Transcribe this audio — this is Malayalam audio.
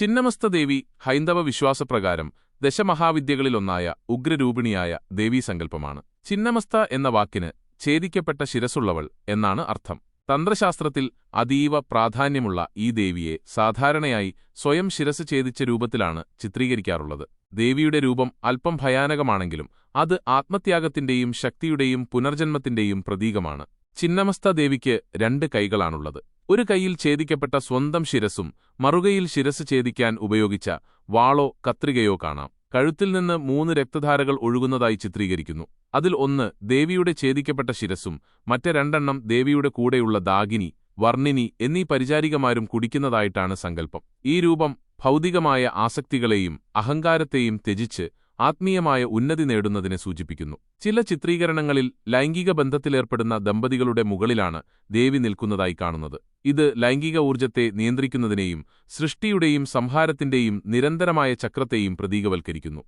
ചിന്നമസ്തദേവി ഹൈന്ദവ വിശ്വാസപ്രകാരം ദശമഹാവിദ്യകളിലൊന്നായ ഉഗ്രരൂപിണിയായ ദേവീസങ്കല്പമാണ്. ചിന്നമസ്ത എന്ന വാക്കിന് ഛേദിക്കപ്പെട്ട ശിരസുള്ളവൾ എന്നാണ് അർത്ഥം. തന്ത്രശാസ്ത്രത്തിൽ അതീവ പ്രാധാന്യമുള്ള ഈ ദേവിയെ സാധാരണയായി സ്വയം ശിരസ് ഛേദിച്ച രൂപത്തിലാണ് ചിത്രീകരിക്കാറുള്ളത്. ദേവിയുടെ രൂപം അല്പം ഭയാനകമാണെങ്കിലും അത് ആത്മത്യാഗത്തിന്റെയും ശക്തിയുടെയും പുനർജന്മത്തിന്റെയും പ്രതീകമാണ്. ചിന്നമസ്ത ദേവിക്ക് രണ്ട് കൈകളാണുള്ളത്. ഒരു കൈയിൽ ഛേദിക്കപ്പെട്ട സ്വന്തം ശിരസും മറുകയിൽ ശിരസ് ഛേദിക്കാൻ ഉപയോഗിച്ച വാളോ കത്രികയോ കാണാം. കഴുത്തിൽ നിന്ന് മൂന്ന് രക്തധാരകൾ ഒഴുകുന്നതായി ചിത്രീകരിക്കുന്നു. അതിൽ ഒന്ന് ദേവിയുടെ ഛേദിക്കപ്പെട്ട ശിരസും മറ്റ് രണ്ടെണ്ണം ദേവിയുടെ കൂടെയുള്ള ദാഗിനി വർണിനി എന്നീ പരിചാരികമാരും കുടിക്കുന്നതായിട്ടാണ് സങ്കല്പം. ഈ രൂപം ഭൗതികമായ ആസക്തികളെയും അഹങ്കാരത്തെയും ത്യജിച്ച് ആത്മീയമായ ഉന്നതി നേടുന്നതിനെ സൂചിപ്പിക്കുന്നു. ചില ചിത്രീകരണങ്ങളിൽ ലൈംഗിക ബന്ധത്തിലേർപ്പെടുന്ന ദമ്പതികളുടെ മുകളിലാണ് ദേവി നിൽക്കുന്നതായി കാണുന്നത്. ഇത് ലൈംഗിക ഊർജത്തെ നിയന്ത്രിക്കുന്നതിനെയും സൃഷ്ടിയുടെയും സംഹാരത്തിന്റെയും നിരന്തരമായ ചക്രത്തെയും പ്രതീകവൽക്കരിക്കുന്നു.